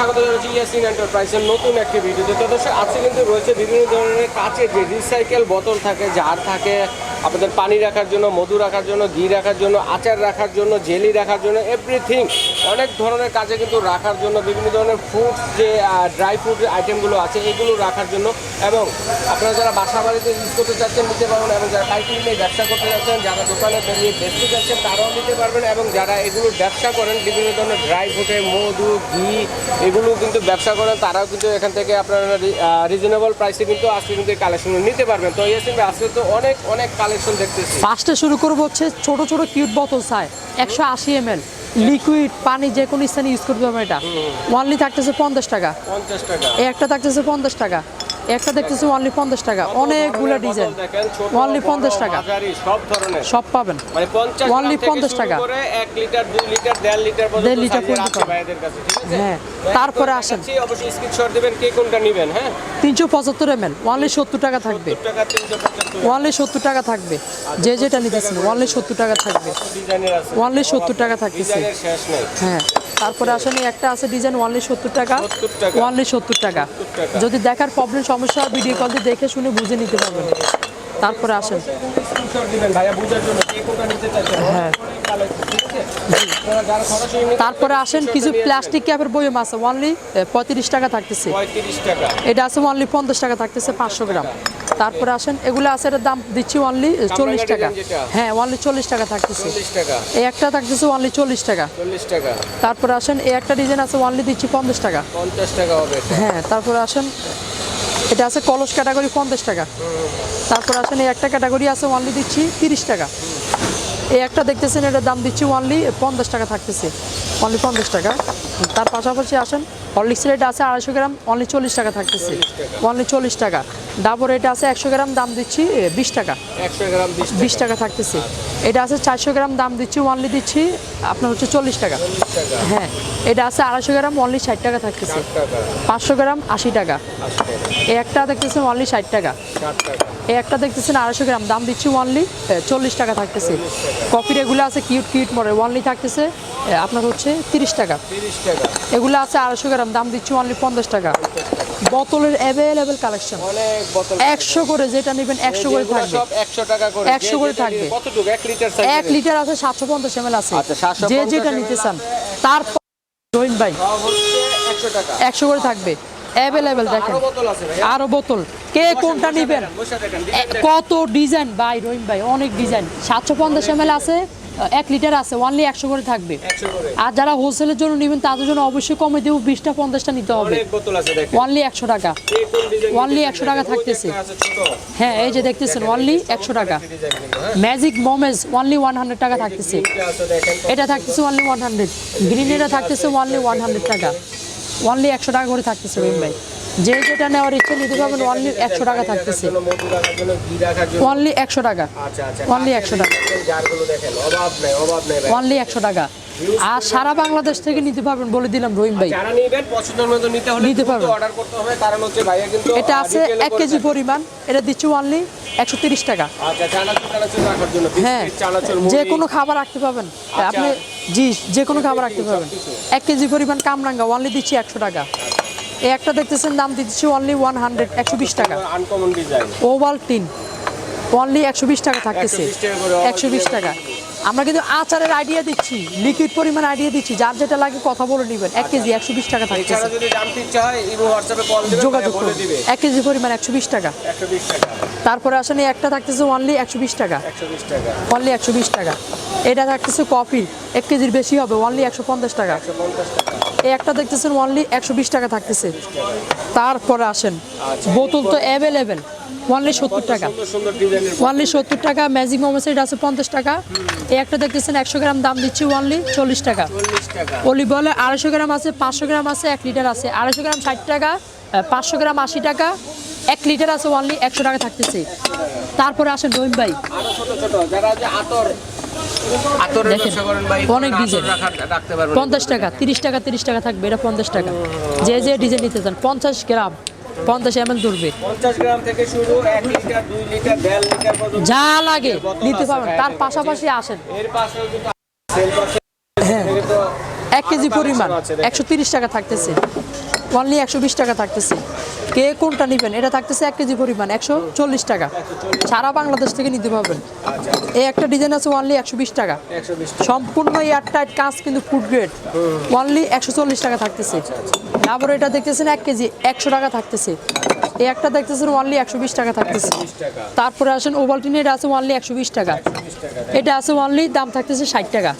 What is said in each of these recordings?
স্বাগত জানাচ্ছি ইয়াসিন এন্টারপ্রাইজের নতুন একটি ভিডিওতে। তো দর্শক, আজকে কিন্তু রয়েছে বিভিন্ন ধরনের কাচের যে রিসাইকেল বোতল থাকে জার থাকে আপনাদের পানি রাখার জন্য, মধু রাখার জন্য, ঘি রাখার জন্য, আচার রাখার জন্য, জেলি রাখার জন্য এভরিথিং অনেক ধরনের কাজে কিন্তু রাখার জন্য বিভিন্ন ধরনের ফুড যে ড্রাই ফ্রুট আইটেমগুলো আছে, এগুলো রাখার জন্য এবং আপনারা যারা বাসা বাড়িতে ইউজ করতে চাচ্ছেন নিতে পারবেন এবং যারা পাইকারি নিয়ে ব্যবসা করতে যাচ্ছেন যারা দোকানে বেরিয়ে বেচতে যাচ্ছেন তারাও নিতে পারবেন এবং যারা এগুলো ব্যবসা করেন, বিভিন্ন ধরনের ড্রাই ফ্রুটে মধু, ঘি, এগুলো কিন্তু ব্যবসা করেন, তারাও কিন্তু এখান থেকে আপনারা রিজনেবল প্রাইসে কিন্তু আজকে কিন্তু কালেকশন নিতে পারবেন। তো ইয়াসিন ভাই আজকে তো অনেক অনেক কালেকশন দেখতেছি। ফার্স্টে শুরু করব হচ্ছে ছোট ছোট কিউট বোতল চাই একশো আশি এম এল লিকুইড পানি যে কোনো স্থানে ইউজ করতে পারবেন এটা। ওয়ানলি থাকতেছে পঞ্চাশ টাকা। পঞ্চাশ টাকা। এই একটা থাকতেছে পঞ্চাশ টাকা। একটা দেখতেছে ওয়ানলি পঞ্চাশ টাকা। অনেকগুলো ডিজাইন বড়, 50 টাকা। সব ধরনের সব পাবেন। মানে 50 Only গ্রাম থেকে 50 শুরু টাকা। 1 লিটার 2 লিটার 1.5 লিটার দেড় লিটার পর্যন্ত ভাইদের কাছে ঠিক আছে? হ্যাঁ, তারপরে আসেন। অবশ্যই স্ক্রিনশট দিবেন কে কোনটা নেবেন হ্যাঁ? তিনশো পঁচাত্তর এম এল ওয়ানলি সত্তর টাকা থাকবে। 70 টাকা 375 ওয়ানলি সত্তর টাকা থাকবে। যে যেটা নিতেছেন ওয়ানলি সত্তর টাকা থাকবে। ডিজাইনের আছে। ওয়ানলি সত্তর টাকা থাকতেছে। ডিজাইনের শেষ নেই। হ্যাঁ। তারপরে আসলে একটা আছে ডিজাইন ওয়ানলি সত্তর টাকা। ওয়ানলি সত্তর টাকা। যদি দেখার প্রবলেম সমস্যা হয় ভিডিও কল দিয়ে দেখে শুনে বুঝে নিতে পারবেন। তারপরে আসেন। হ্যাঁ। তারপরে আসেন কিছু প্লাস্টিক ক্যাপের বইম আছে ওয়ানলি পঁয়ত্রিশ টাকা থাকতেছে। এটা আছে ওয়ানলি পঞ্চাশ টাকা থাকতেছে পাঁচশো গ্রাম। তারপরে আসেন এগুলো আছে এটার দাম দিচ্ছি ওয়ানলি চল্লিশ টাকা। হ্যাঁ ওয়ানলি চল্লিশ টাকা থাকতেছে। এই একটা থাকতেছে ওয়ানলি চল্লিশ টাকা। 40 টাকা। তারপরে আসেন এই একটা ডিজাইন আছে ওয়ানলি দিচ্ছি পঞ্চাশ টাকা। 50 টাকা হবে হ্যাঁ তারপরে আসেন এটা আছে কলস ক্যাটাগরি পঞ্চাশ টাকা। তারপর আসেন এই একটা ক্যাটাগরি আছে ওয়ানলি দিচ্ছি তিরিশ টাকা। এই একটা দেখতেছেন, এটার দাম দিচ্ছি অনলি পঞ্চাশ টাকা থাকতেছে। অনলি পঞ্চাশ টাকা। তার পাশাপাশি আসেন হরলিক্সের এটা আছে আড়াইশো গ্রাম অনলি চল্লিশ টাকা থাকতেছে। অনলি চল্লিশ টাকা। ডাবর এটা আছে একশো গ্রাম দাম দিচ্ছি বিশ টাকা। 100 গ্রাম বিশ টাকা থাকতেছে। এটা আছে চারশো গ্রাম দাম দিচ্ছি ওয়ানলি দিচ্ছি আপনার হচ্ছে চল্লিশ টাকা। হ্যাঁ এটা আছে আড়াইশো গ্রাম অনলি ষাট টাকা থাকতেছে। পাঁচশো গ্রাম আশি টাকা। এই একটা দেখতেছেন অনলি ষাট টাকা। এই একটা দেখতেছেন আড়াইশো গ্রাম দাম দিচ্ছি ওয়ানলি চল্লিশ টাকা থাকতেছে। কফির এগুলো আছে কিউট কিউট মডেল ওয়ানলি থাকতেছে আপনার হচ্ছে তিরিশ টাকা। 30 টাকা। এগুলো আছে আড়াইশো গ্রাম দাম দিচ্ছি ওয়ানলি পঞ্চাশ টাকা। বোতলের অ্যাভেলেবেল কালেকশন একশো করে যেটা নেবেন একশো করে থাকবে। সব 100 টাকা করে। 100 করে থাকবে। নিবে, কতটুকু? 1 লিটার সাইজ এক লিটার আছে সাতশো পঞ্চাশ এম আছে। আচ্ছা, 750 যে যেটা নিতে চান তারপর রহিম ভাই। হচ্ছে 100 টাকা। একশো করে থাকবে। অ্যাভেলেবেল দেখেন। আরও বোতল কে কোনটা নিবেন? কত ডিজাইন? ভাই রহিম ভাই অনেক ডিজাইন। সাতশো পঞ্চাশ এম আছে। এক লিটার আছে ওয়ানলি একশো করে থাকবে। আর যারা হোলসেলের জন্য নেবেন তাদের জন্য অবশ্যই কমে দেবো বিশটা পঞ্চাশটা নিতে হবে। ওয়ানলি একশো টাকা। Only 100 টাকা থাকতেছে। হ্যাঁ এই যে দেখতেছেন ওয়ানলি একশো টাকা। ম্যাজিক মোমেজ ওয়ানলি ওয়ান হান্ড্রেড টাকা থাকতেছে। এটা থাকতেছে ওয়ানলি ওয়ান হান্ড্রেড গ্রিন এটা থাকতেছে ওয়ানলি ওয়ান হান্ড্রেড টাকা। ওয়ানলি একশো টাকা করে থাকতেছে রহিম ভাই। যে যেটা নেওয়ার ইচ্ছে নিতে পারবেন ওয়ানলি একশো টাকা থাকতেছে। ওয়ানলি একশো টাকা। আচ্ছা আচ্ছা Only 100 টাকা। ওয়ানলি একশো টাকা। আর সারা বাংলাদেশ থেকে নিতে পারবেন বলে দিলাম রহিম ভাই। যারা নিবেন পছন্দের মতো নিতে হলে নিতে পারবেন। অর্ডার করতে হবে কারণ হচ্ছে ভাইয়া কিন্তু এটা আছে এক কেজি পরিমাণ এটা দিচ্ছি একশো তিরিশ টাকা। আচ্ছা চানাচুর চানাচুর রাখার জন্য হ্যাঁ বিস্কিট চানাচুর যে কোনো খাবার রাখতে পারবেন। আপনি জি যে কোনো খাবার রাখতে পারবেন। এক কেজি পরিমাণ কামরাঙ্গা ওয়ানলি দিচ্ছি একশো টাকা। এই একটা দেখতেছেন দাম দিচ্ছি ওয়ানলি ওয়ান হান্ড্রেড একশো বিশ টাকা uncommon design oval tin only একশো বিশ টাকা থাকতেছে 120 টাকা করে একশো বিশ টাকা আমরা কিন্তু আচারের আইডিয়া দিচ্ছি লিকুইড পরিমাণ আইডিয়া দিচ্ছি যার যেটা লাগে কথা বলে নেবেন এক কেজি একশো বিশ টাকা হয় দিবেন যোগাযোগ দিবে এক কেজি পরিমাণ একশো বিশ টাকা তারপরে আসেন একটা থাকতেছে ওয়ানলি একশো বিশ টাকা 120 টাকা ওয়ানলি একশো বিশ টাকা এটা থাকতেছে কফি এক কেজির বেশি হবে ওয়ানলি একশো পঞ্চাশ টাকা এই একটা দেখতেছেন ওয়ানলি একশো বিশ টাকা থাকতেছে। তারপরে আসেন, বোতল তো অ্যাভেলেবেল ওয়ানলি সত্তর টাকা। ওয়ানলি সত্তর টাকা ম্যাজিক মোমোস এটা আছে পঞ্চাশ টাকা। এই একটা দেখতেছেন একশো গ্রাম দাম দিচ্ছি ওয়ানলি চল্লিশ টাকা। 40 টাকা অলিভ অয়েলে আড়াইশো গ্রাম আছে, পাঁচশো গ্রাম আছে, এক লিটার আছে। আড়াইশো গ্রাম ষাট টাকা পাঁচশো গ্রাম আশি টাকা, এক লিটার আছে ওয়ানলি একশো টাকা থাকতেছে। তারপরে আসেন রহিম ভাই। দেখেন, অনেক ডিজাইন। পঞ্চাশ টাকা তিরিশ টাকা তিরিশ টাকা থাকবে এটা পঞ্চাশ টাকা। যে যে ডিজাইন নিতে চান পঞ্চাশ গ্রাম পঞ্চাশ এম ধরবে 50 গ্রাম থেকে শুরু 1 লিটার 2 লিটার 1.5 লিটার পর্যন্ত যা লাগে নিতে পারবেন। তার পাশাপাশি আসেন। হ্যাঁ এক কেজি পরিমাণ। একশো তিরিশ টাকা থাকতেছে। অনলি একশো বিশ টাকা থাকতেছে। কে কোনটা নেবেন? এটা থাকতেছে এক কেজি পরিমাণ একশো চল্লিশ টাকা। সারা বাংলাদেশ থেকে নিতে পারবেন। আচ্ছা এই একটা ডিজাইন আছে অনলি একশো বিশ টাকা। সম্পূর্ণ এয়ারটাইট কাজ কিন্তু ফুড গ্রেড অনলি একশো চল্লিশ টাকা থাকতেছে। তারপরে এটা দেখতেছেন এক কেজি একশো টাকা থাকতেছে। এই একটা দেখতেছেন অনলি একশো বিশ টাকা থাকতেছে। তারপরে আসেন ওভালটিন এটা আছে অনলি একশো বিশ টাকা। এটা আছে অনলি দাম থাকতেছে ষাট টাকা।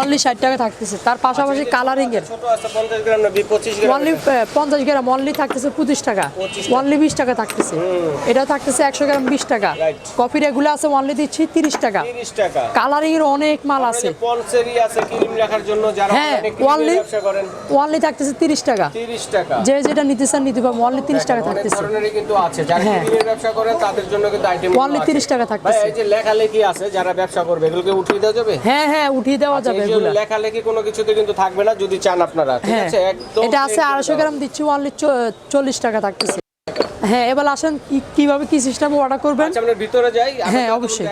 অনলি ষাট টাকা থাকতেছে। তার পাশাপাশি কালারিংয়ের ছোট আছে পঞ্চাশ গ্রাম অনলি পঞ্চাশ অনলি থাকতেছে পঁচিশ 25 টাকা। অনলি বিশ টাকা থাকতেছে। এটা থাকতেছে একশো গ্রাম বিশ টাকা. কফির এগুলো আছে অনলি দিচ্ছি তিরিশ টাকা। কালারিং এর অনেক মাল আছে। হ্যাঁ, করেন। অনলি থাকতেছে তিরিশ টাকা। তিরিশ টাকা। যে যেটা নিতে চান নিতে পারব অনলি তিরিশ টাকা থাকতেছে। হ্যাঁ। Only 30 টাকা থাকতেছে। যে লেখালেখি আছে যারা ব্যবসা করবে এগুলোকে উঠিয়ে দেওয়া যাবে? হ্যাঁ হ্যাঁ উঠিয়ে দেওয়া যাবে এগুলো। লেখালেখি কোনো কিছুতে কিন্তু থাকবে না যদি চান আপনারা ঠিক হ্যাঁ। আছে? একদম এটা আছে আড়াইশো গ্রাম দিচ্ছি অনলি চল্লিশ টাকা থাকতেছে হ্যাঁ এবার আসেন কীভাবে কি সিস্টেম অর্ডার করবেন? আচ্ছা ভিতরে যাই। হ্যাঁ, অবশ্যই।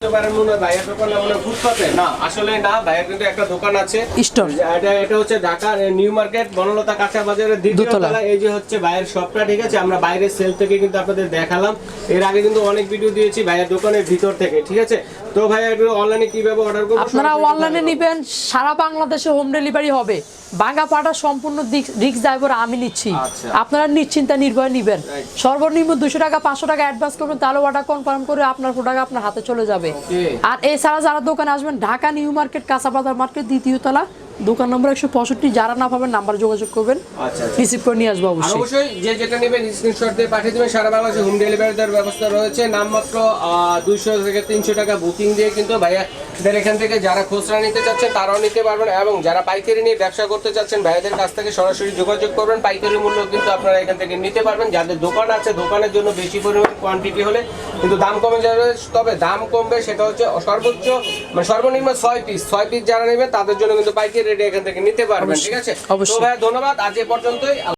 দেখালাম অনেকে বলতে পারেন ভাইয়ের দোকান না ফুটপাতে? না। আসলে না ভাইয়ের কিন্তু একটা দোকান আছে। Store। এটা এটা হচ্ছে ঢাকার নিউ মার্কেট বনলতা কাঁচা বাজারের দ্বিতীয় তলা। এই যে হচ্ছে ভাইয়ের শপটা ঠিক আছে? আমরা বাইরের সেল থেকে কিন্তু আপনাদের দেখালাম। এর আগে কিন্তু অনেক ভিডিও দিয়েছি ভাইয়ের দোকানের ভিতর থেকে ঠিক আছে? তো ভাই অনলাইনে কীভাবে অর্ডার করব আপনারা অনলাইনে নেবেন সারা বাংলাদেশে হোম ডেলিভারি হবে। বাঙ্গা পাটা সম্পূর্ণ রিক্স ড্রাইভার আমি নিচ্ছি। আচ্ছা। আপনারা নিশ্চিন্তা নির্ভয় নেবেন. সর্বনিম্ন দুশো টাকা পাঁচশো টাকা অ্যাডভান্স করবেন তাহলে ওটা কনফার্ম করে আপনার প্রোডাক্ট আপনার হাতে চলে যাবে। Okay. আর এছাড়া যারা দোকানে আসবেন ঢাকা নিউ মার্কেট কাঁচা বাজার মার্কেট দ্বিতীয় তলা দোকান নম্বর একশো পঁয়ষট্টি যারা না পাবেন নাম্বার যোগাযোগ করবেন। আচ্ছা, আচ্ছা। রিসিভ করে নিয়ে আসব অবশ্যই। অবশ্যই যে যেটা নেবেন স্ক্রিনশট দিয়ে পাঠিয়ে দেবেন। সারা বাংলাদেশে হোম ডেলিভারি দেওয়ার ব্যবস্থা রয়েছে। নামমাত্র দুইশো থেকে তিনশো টাকা বুকিং দিয়ে কিন্তু ভাইয়াদের এখান থেকে যারা খুচরা নিতে চাচ্ছেন তারাও নিতে পারবেন এবং যারা পাইকারি নিয়ে ব্যবসা করতে চাচ্ছেন ভাইয়াদের কাছ থেকে সরাসরি যোগাযোগ করবেন। পাইকারি মূল্য কিন্তু আপনারা এখান থেকে নিতে পারবেন। যাদের দোকান আছে দোকানের জন্য বেশি পরিমাণ কোয়ান্টিটি হলে কিন্তু দাম কমে যাবে। তবে দাম কমবে সেটা হচ্ছে সর্বোচ্চ মানে সর্বনিম্ন ছয় পিস ছয় পিস যারা নেবেন তাদের জন্য কিন্তু পাইকারি রেটে এখান থেকে নিতে পারবেন ঠিক আছে? তো ভাই ধন্যবাদ। আজ এ পর্যন্তই।